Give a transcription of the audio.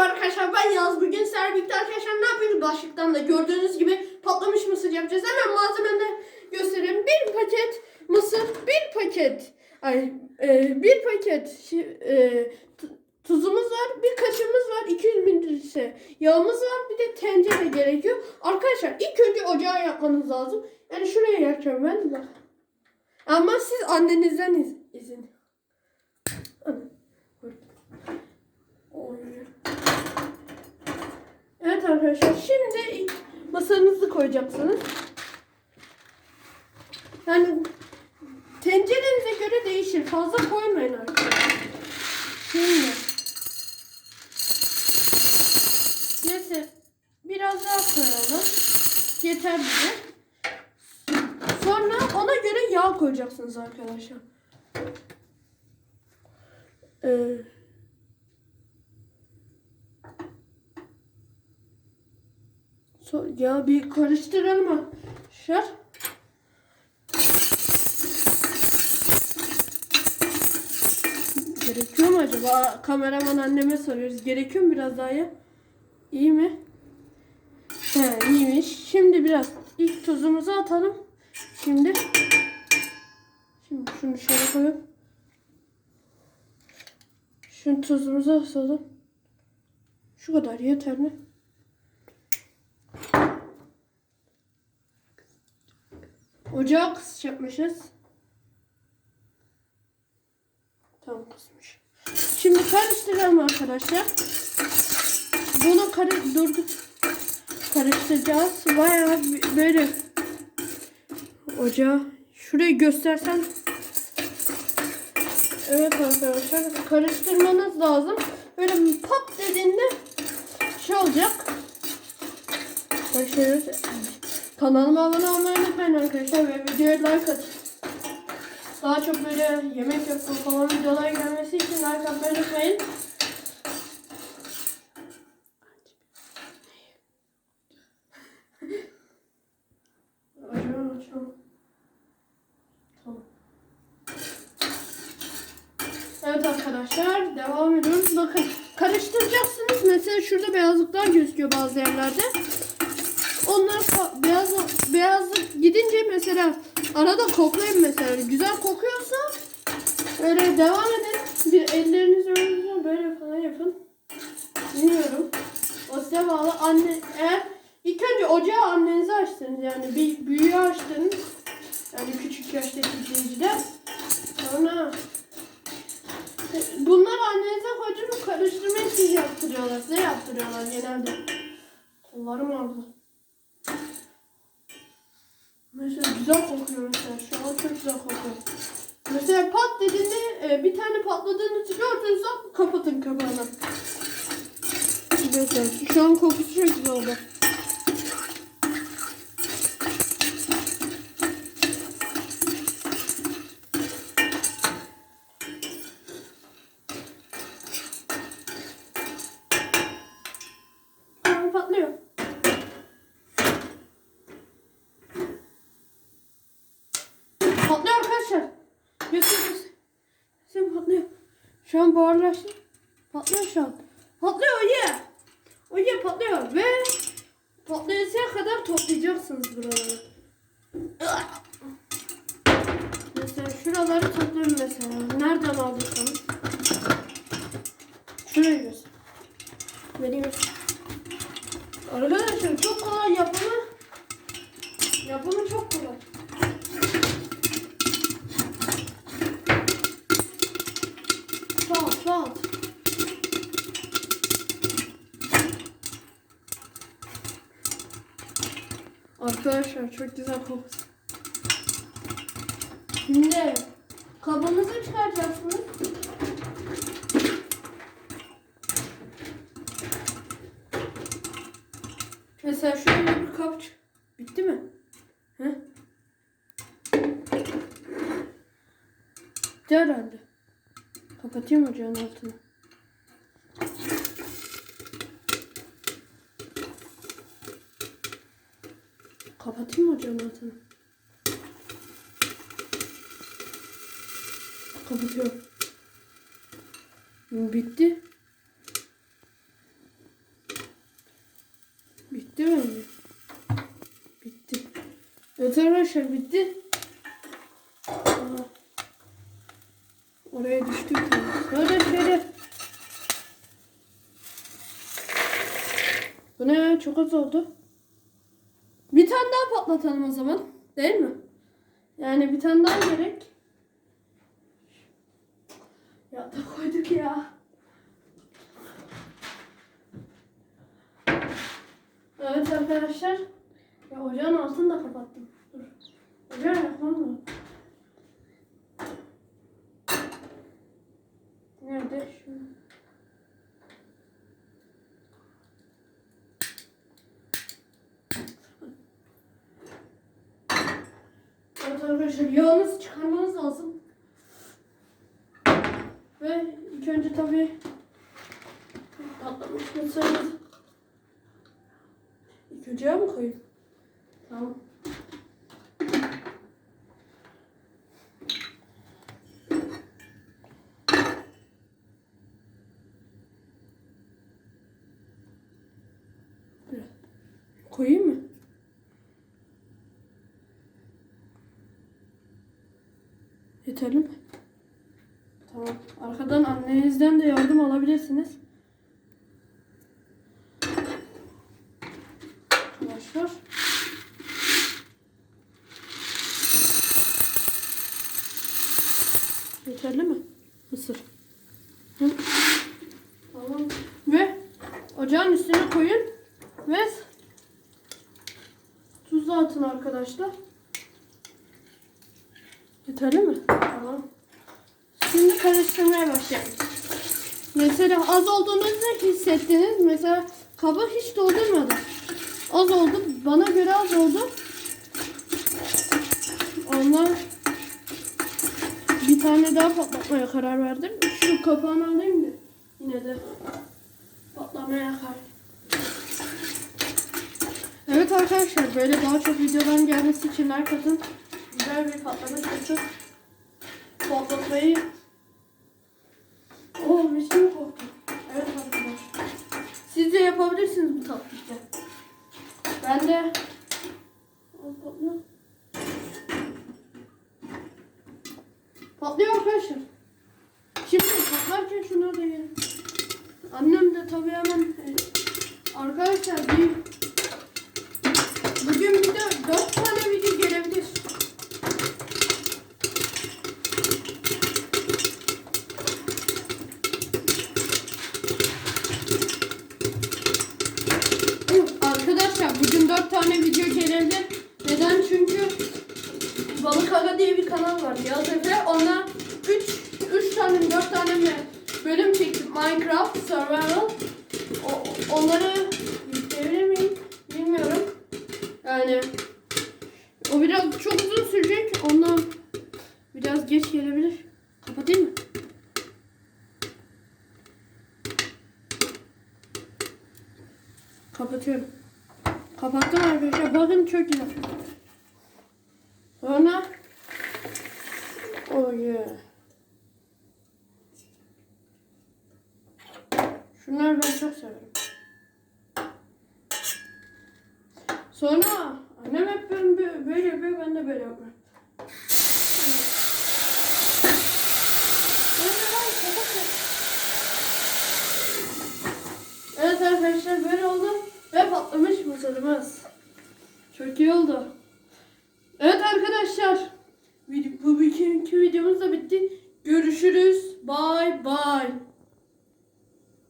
arkadaşlar ben Yaz. Bugün sizlerle arkadaşlar ne yapıyoruz? Başlıktan da gördüğünüz gibi patlamış mısır yapacağız. Hemen malzemeleri göstereyim. Bir paket mısır, bir paket ay e, bir paket şi- e, tu- tuzumuz var, bir kaşığımız var, 200 mililitre yağımız var, bir de tencere gerekiyor. Arkadaşlar ilk önce ocağı yapmanız lazım. Yani şuraya yakacağım ben de. Ama siz annenizden iz, izin. Oy. Evet arkadaşlar şimdi masanızı koyacaksınız. Yani tencerenize göre değişir. Fazla koymayın arkadaşlar. Şimdi neyse biraz daha koyalım. Yeter bize. Sonra ona göre yağ koyacaksınız arkadaşlar. Ee, ya bir karıştıralım arkadaşlar. Gerekiyor mu acaba? Kameraman anneme soruyoruz. Gerekiyor mu biraz daha ya? İyi mi? He iyiymiş. Şimdi biraz ilk tuzumuzu atalım. Şimdi Şimdi şunu şöyle koyup Şunu tuzumuzu atalım. Şu kadar yeterli. Ocağı kısacakmışız. Tamam kısmış. Şimdi karıştıralım arkadaşlar. Bunu karı durduk karıştıracağız. Bayağı böyle ocağı şurayı göstersen Evet arkadaşlar karıştırmanız lazım. Böyle pat dediğinde şey olacak. Başlıyoruz. Kanalıma abone olmayı unutmayın arkadaşlar ve videoya like atın. Daha çok böyle yemek yapma falan videolar gelmesi için like atmayı unutmayın. Evet arkadaşlar devam ediyoruz. Bakın karıştıracaksınız. Mesela şurada beyazlıklar gözüküyor bazı yerlerde. Onlar beyaz beyazlık gidince mesela arada koklayın mesela güzel kokuyorsa böyle devam edin. Bir ellerinizi önünüze böyle falan yapın. Bilmiyorum. O size bağlı. Anne eğer ilk önce ocağı annenize açtınız yani bir büyüğü açtınız. Yani küçük yaştaki izleyiciler. Sonra bunlar annenize koydunuz karıştırmayı siz yaptırıyorlar. Size yaptırıyorlar genelde. Kollarım ağrıdı. Mesela güzel kokuyor mesela. Şu an çok güzel kokuyor. Mesela pat dediğinde e, bir tane patladığını gördüğünüzde kapatın kapağını. Mesela şu an kokusu çok güzel oldu. Aa, patlıyor. Patlıyor arkadaşlar. Göster göster. Sen patlıyor. Şu an buharlaştı. Patlıyor şu an. Patlıyor oye. Oye patlıyor ve patlayıncaya kadar toplayacaksınız buraları. Mesela şuraları toplayın mesela. Nereden aldıysanız. Göster. Beni göster. Arkadaşlar çok kolay yapımı. Yapımı çok kolay. Arkadaşlar çok güzel kokusu. Şimdi kabımızı çıkaracaksınız. Mesela şöyle bir kap Bitti mi? He? Bitti herhalde. Kapatayım ocağın altını. Ocağın altını? Kapatıyorum. Bitti. Bitti mi? Bitti. Evet arkadaşlar bitti. Oraya düştük. Şöyle şöyle. Bu ne? Çok az oldu. Bir tane daha patlatalım o zaman. Değil mi? Yani bir tane daha gerek. Ya da koyduk ya. Evet arkadaşlar. Ya ocağın altını da kapattım. Dur. Ocağı yakmam lazım. Nerede? Şu. Evet arkadaşlar yağınızı çıkarmanız lazım. Ve ilk önce tabii patlamış mısırınız. İlk önce yağ mı koyayım? Tamam. Biraz. Koyayım mı? Yeterli mi? Tamam. Arkadan annenizden de yardım alabilirsiniz. Arkadaşlar. Yeterli mi? Mısır. Hı? Tamam. Ve ocağın üstüne koyun ve tuz da atın arkadaşlar. Yeterli mi? Tamam. Şimdi karıştırmaya başlayalım. Mesela az olduğunu hissettiniz? Mesela kaba hiç doldurmadım. Az oldu. Bana göre az oldu. Ondan bir tane daha patlatmaya karar verdim. Şu kapağını alayım da yine de patlamaya karar. Evet arkadaşlar böyle daha çok videoların gelmesi için like atın. Güzel bir patlama sesi patlatmayı Oh miskin koktu. Evet arkadaşlar. Siz de yapabilirsiniz bu tatlıyı. Ben de patlıyor. Patlıyor arkadaşlar. Şimdi patlarken şunları da yiyelim. Annem de tabii hemen e, arkadaşlar bir bugün bir de dört tane video gelebilir. Arkadaşlar bugün 4 tane video gelebilir. Neden? Çünkü Balık Aga diye bir Yaz Efe. Ona 3 3 tane mi 4 tane mi bölüm çektim. Minecraft, Survival. O, onları yükleyebilir miyim? Bilmiyorum. Yani o biraz çok uzun sürecek. Ondan biraz geç gelebilir. Kapatayım mı? Kapatıyorum. Kapattım arkadaşlar. Bakın çok güzel. Sonra Yeah. Şunları ben çok severim. Sonra annem hep ben bö- böyle yapıyor ben de böyle yapıyorum. Evet arkadaşlar böyle oldu ve patlamış mısırımız. Çok iyi oldu. Evet bu Bugünkü videomuz da bitti. Görüşürüz. Bye bye.